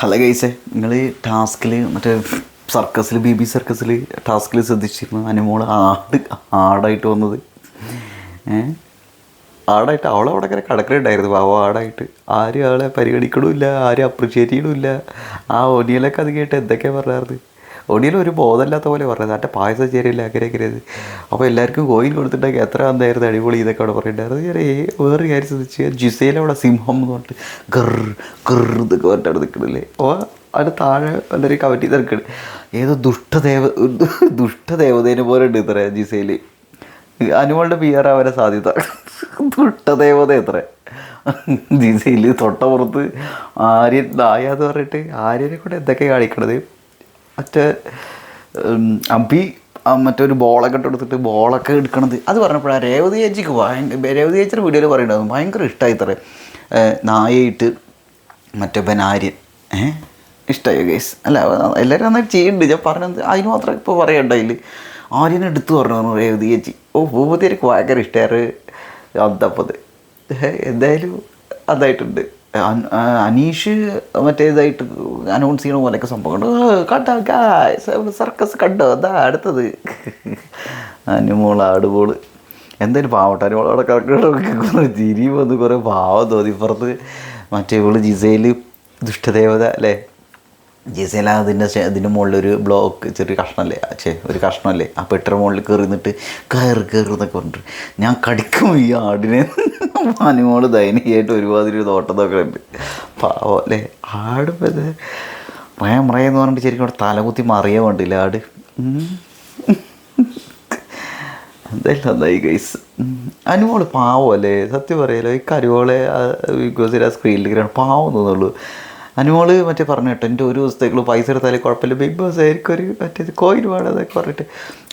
Hello ഗൈസെ നിങ്ങൾ ടാസ്കിൽ മറ്റേ സർക്കസിൽ ബി ബി സർക്കസിൽ ടാസ്കിൽ ശ്രദ്ധിച്ചിരുന്നു അനുമോൾ ആട് ആടായിട്ട് വന്നത്. ആടായിട്ട് അവളവിടെ ഇങ്ങനെ കടക്കലുണ്ടായിരുന്നു പാവം ആടായിട്ട്. ആരും അവളെ പരിഗണിക്കണമില്ല ആരും അപ്രിഷ്യേറ്റ് ചെയ്യണമില്ല. ആ ഒനിയലൊക്കെ അത് കേട്ട് എന്തൊക്കെയാണ് പറയാറ് ഒനിയൽ ഒരു ബോധമില്ലാത്ത പോലെ പറഞ്ഞത്. എന്റെ പായസം ചേരില്ല അങ്ങനെ അപ്പോൾ എല്ലാവർക്കും കോയിൻ കൊടുത്തിട്ടൊക്കെ എത്ര അന്നായിരുന്നു അടിപൊളി ഇതൊക്കെ അവിടെ പറയണ്ടായിരുന്നു ഞാൻ വേറെ കാര്യം ശ്രദ്ധിച്ച് ജിസയിലെ അവിടെ സിംഹം എന്ന് പറഞ്ഞിട്ട് ഗർ ഗർ എന്നൊക്കെ പറഞ്ഞിട്ട് നിൽക്കണില്ലേ അപ്പോൾ അതിന് താഴെ എല്ലാവരും കവറ്റി തിരക്കണ് ഏതോ ദുഷ്ടദേവ ദുഷ്ടദേവതേനെ പോലെ ഉണ്ട് ഇത്ര ജിസയിൽ അനുമോളുടെ പി ആർ ആവാൻ സാധ്യത. ദുഷ്ടദേവത എത്ര ജിസയിൽ തൊട്ടപ്പുറത്ത് ആര്യൻ നായ എന്ന് പറഞ്ഞിട്ട് ആര്യനെ കൂടെ എന്തൊക്കെ കാണിക്കണത്? മറ്റേ അമ്പി മറ്റൊരു ബോളൊക്കെ ഇട്ട് കൊടുത്തിട്ട് ബോളൊക്കെ എടുക്കണത്. അത് പറഞ്ഞപ്പോഴാണ് രേവതി ചേച്ചിക്ക് ഭയങ്കര രേവതി ചേച്ചിയുടെ വീഡിയോയിൽ പറയുന്നുണ്ടാവും ഭയങ്കര ഇഷ്ടമായി ഇത്ര. നായയിട്ട് മറ്റേ ബനാര്യൻ. ഏഹ് ഇഷ്ടമായി ഗൈസ് അല്ല എല്ലാവരും നന്നായിട്ട് ചെയ്യുന്നുണ്ട്. ഞാൻ പറഞ്ഞത് അതിന് മാത്രം ഇപ്പോൾ പറയണ്ടായില്ല ആര്യനെ എടുത്തു പറഞ്ഞു രേവതി ചേച്ചി. ഓ ഭൂപതിക്ക് ഭയങ്കര ഇഷ്ടമായിരുന്നു അന്തപ്പത്. എന്തായാലും അതായിട്ടുണ്ട്. അനീഷ് മറ്റേതായിട്ട് അനൗൺസ് ചെയ്യണ പോലെയൊക്കെ സംഭവം കണ്ടു. സർക്കസ് കണ്ടോ അതാ അടുത്തത്. അനുമോള ആടുപോൾ. എന്തായാലും പാവട്ടെ. അനുമോൾ അവിടെ ചിരി വന്ന്. കുറേ പാവം തോന്നി. ഇപ്പുറത്ത് മറ്റേ ഇവൾ ജിസയിൽ ദുഷ്ടദേവത അല്ലേ? ജിസേല അതിന്റെ അതിന്റെ മുകളിലൊരു ബ്ലോക്ക് ചെറിയ കഷ്ണമല്ലേ ചേ ഒരു കഷ്ണമല്ലേ ആ പെട്ടറ മുകളിൽ കയറി നിന്നിട്ട് കയറി കയറി എന്നൊക്കെ പറഞ്ഞിട്ട് ഞാൻ കടിക്കും ഈ ആടിനെ. അനുമോൾ ദയനീയമായിട്ട് ഒരുമാതിരി ഒരു നോക്കണുണ്ട്. പാവം അല്ലേ? ആട് മയം മറയെന്ന് പറഞ്ഞിട്ട് ശരിക്കും അവിടെ തലകുത്തി മറിയാൻ വേണ്ടില്ല ആട്. എന്തായാലും നന്നായി ഗൈസ് അനുമോൾ പാവമല്ലേ സത്യം പറയാലോ ഈ കരുവോളെ ബോസിൽ ആ സ്ക്രീനിൽ പാവം തോന്നുള്ളൂ അനുമോൾ മറ്റേ പറഞ്ഞു കേട്ടോ എന്റെ ഒരു ദിവസത്തേക്കുള്ള പൈസ എടുത്താലേ കുഴപ്പമില്ല ബിഗ് ബോസ് ആയിരിക്കും ഒരു മറ്റേ കോയിൻ വേണതൊക്കെ പറഞ്ഞിട്ട്.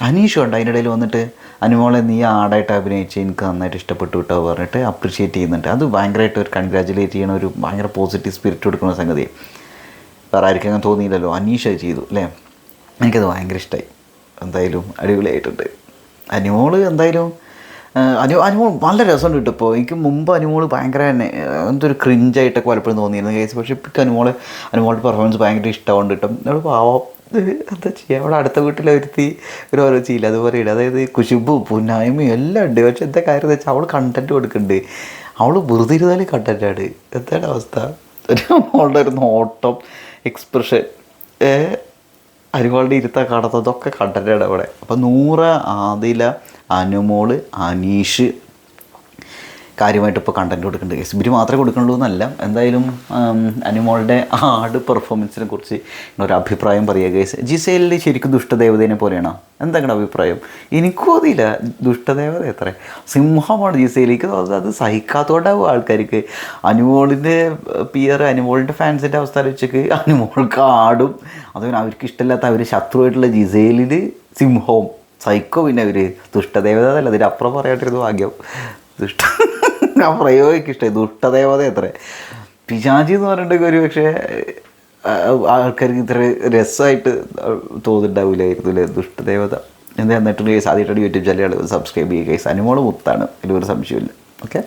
അനീഷും ഉണ്ട് അതിന്റെ ഇടയിൽ വന്നിട്ട് അനുമോളെ നീ ആടായിട്ട് അഭിനയിച്ച് എനിക്ക് നന്നായിട്ട് ഇഷ്ടപ്പെട്ടു കേട്ടോ പറഞ്ഞിട്ട് അപ്രിഷ്യേറ്റ് ചെയ്യുന്നുണ്ട്. അത് ഭയങ്കരമായിട്ട് ഒരു കൺഗ്രാജുലേറ്റ് ചെയ്യണ ഒരു ഭയങ്കര പോസിറ്റീവ് സ്പിരിറ്റ് കൊടുക്കുന്ന സംഗതി വേറെ ആർക്കും അങ്ങനെ തോന്നിയില്ലല്ലോ അനീഷ് ചെയ്തു അല്ലേ? എനിക്കത് ഭയങ്കര ഇഷ്ടമായി എന്തായാലും അടിപൊളിയായിട്ടുണ്ട്. അനുമോൾ എന്തായാലും അനു അനുമോൾ നല്ല രസമുണ്ട് കേട്ടോ ഇപ്പോൾ എനിക്ക് മുമ്പ് അനുമോൾ ഭയങ്കര തന്നെ, എന്തൊരു ക്രിഞ്ചായിട്ടൊക്കെ പലപ്പോഴും തോന്നിയിരുന്നു കേസ്. പക്ഷേ ഇപ്പം അനുമോൾ അനുമോളുടെ പെർഫോമൻസ് ഭയങ്കര ഇഷ്ടമുണ്ട് കേട്ടോ. അവൾ പാവം. എന്താ ചെയ്യുക അവിടെ അടുത്ത വീട്ടിലെ ഒരുത്തി ഒരു ഓരോ ചെയ്യില്ല അതുപോലെ ഇടുക അതായത് കുശുബും പുന്നായ്മയും എല്ലാം ഉണ്ട്. പക്ഷെ എന്താ കാര്യം വെച്ചാൽ അവൾ കണ്ടന്റ് കൊടുക്കുന്നുണ്ട്. അവൾ വെറുതെ ഇരുന്നാലും കണ്ടന്റാണ് എന്താണ് അവസ്ഥ? ഒരു അവളുടെ ഒരു നോട്ടം എക്സ്പ്രഷൻ അരിവാളുടെ ഇരുത്ത കടത്തതൊക്കെ കണ്ടിട്ടുണ്ട് അവിടെ അപ്പോൾ നൂറ് ആദില അനുമോൾ അനീഷ് കാര്യമായിട്ട് ഇപ്പോൾ കണ്ടന്റ് കൊടുക്കുന്നുണ്ട്. എസ് ബി മാത്രമേ കൊടുക്കുന്നുള്ളൂ എന്നല്ല. എന്തായാലും അനിമോളുടെ ആട് പെർഫോമൻസിനെ കുറിച്ച് ഒരു അഭിപ്രായം പറയുക ഗൈസ് ജിസേലിൽ ശരിക്കും ദുഷ്ടദേവതേനെ പോലെയാണോ? എന്താണ് അഭിപ്രായം? എനിക്കും അതില്ല. ദുഷ്ടദേവത എത്ര? സിംഹമാണ് ജിസേലിക്ക് അത് സഹിക്കാത്തോണ്ടാവും ആൾക്കാർക്ക്. അനുമോളിന്റെ പിയർ അനുമോളിന്റെ ഫാൻസിന്റെ അവസ്ഥ വെച്ചേക്ക് അനുമോൾക്ക് ആടും അതുപോലെ അവർക്ക് ഇഷ്ടമില്ലാത്ത അവർ ശത്രുവായിട്ടുള്ള ജിസേലിൽ സിംഹവും. സൈക്കോ പിന്നെ അവർ ദുഷ്ടദേവത അല്ല അതിന്റെ അപ്പുറം പറയാണ്ടിരുന്നു ഭാഗ്യം. ദുഷ്ട ആ പ്രയോഗിക്ക് ഇഷ്ടമായി ദുഷ്ടദേവത എത്ര പിശാചി എന്ന് പറഞ്ഞിട്ടുണ്ടെങ്കിൽ ഒരു പക്ഷേ ആൾക്കാർക്ക് ഇത്ര രസമായിട്ട് തോന്നുന്നുണ്ടാവില്ലായിരുന്നു അല്ലേ? ദുഷ്ടദേവത. എന്താ എന്നിട്ട് ആദ്യമായിട്ട് യൂട്യൂബ് ചാനലുകൾ സബ്സ്ക്രൈബ് ചെയ്യുക. ഗൈസ് അനുമോൾ മുത്താണ്. ഇതിലൊരു സംശയമില്ല. ഓക്കെ